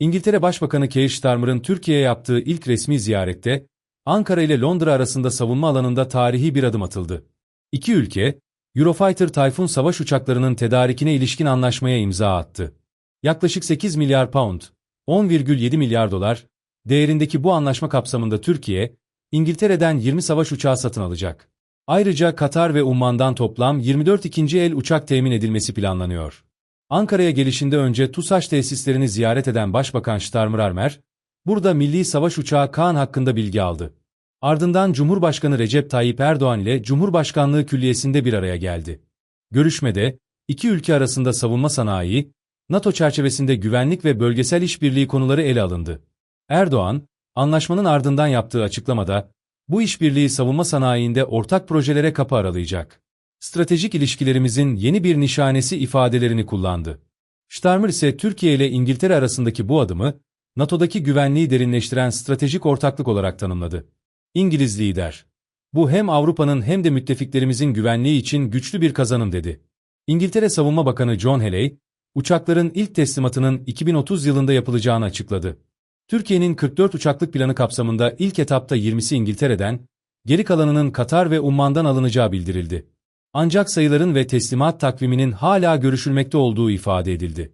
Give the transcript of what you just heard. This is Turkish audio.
İngiltere Başbakanı Keir Starmer'ın Türkiye'ye yaptığı ilk resmi ziyarette, Ankara ile Londra arasında savunma alanında tarihi bir adım atıldı. İki ülke, Eurofighter Typhoon savaş uçaklarının tedarikine ilişkin anlaşmaya imza attı. Yaklaşık 8 milyar pound, 10,7 milyar dolar, değerindeki bu anlaşma kapsamında Türkiye, İngiltere'den 20 savaş uçağı satın alacak. Ayrıca Katar ve Umman'dan toplam 24 ikinci el uçak temin edilmesi planlanıyor. Ankara'ya gelişinde önce TUSAŞ tesislerini ziyaret eden Başbakan Starmer Armer, burada milli savaş uçağı Kaan hakkında bilgi aldı. Ardından Cumhurbaşkanı Recep Tayyip Erdoğan ile Cumhurbaşkanlığı Külliyesi'nde bir araya geldi. Görüşmede, iki ülke arasında savunma sanayi, NATO çerçevesinde güvenlik ve bölgesel işbirliği konuları ele alındı. Erdoğan, anlaşmanın ardından yaptığı açıklamada, bu işbirliği savunma sanayiinde ortak projelere kapı aralayacak. Stratejik ilişkilerimizin yeni bir nişanesi ifadelerini kullandı. Starmer ise Türkiye ile İngiltere arasındaki bu adımı, NATO'daki güvenliği derinleştiren stratejik ortaklık olarak tanımladı. İngiliz lider, bu hem Avrupa'nın hem de müttefiklerimizin güvenliği için güçlü bir kazanım dedi. İngiltere Savunma Bakanı John Healey, uçakların ilk teslimatının 2030 yılında yapılacağını açıkladı. Türkiye'nin 44 uçaklık planı kapsamında ilk etapta 20'si İngiltere'den, geri kalanının Katar ve Umman'dan alınacağı bildirildi. Ancak sayıların ve teslimat takviminin hala görüşülmekte olduğu ifade edildi.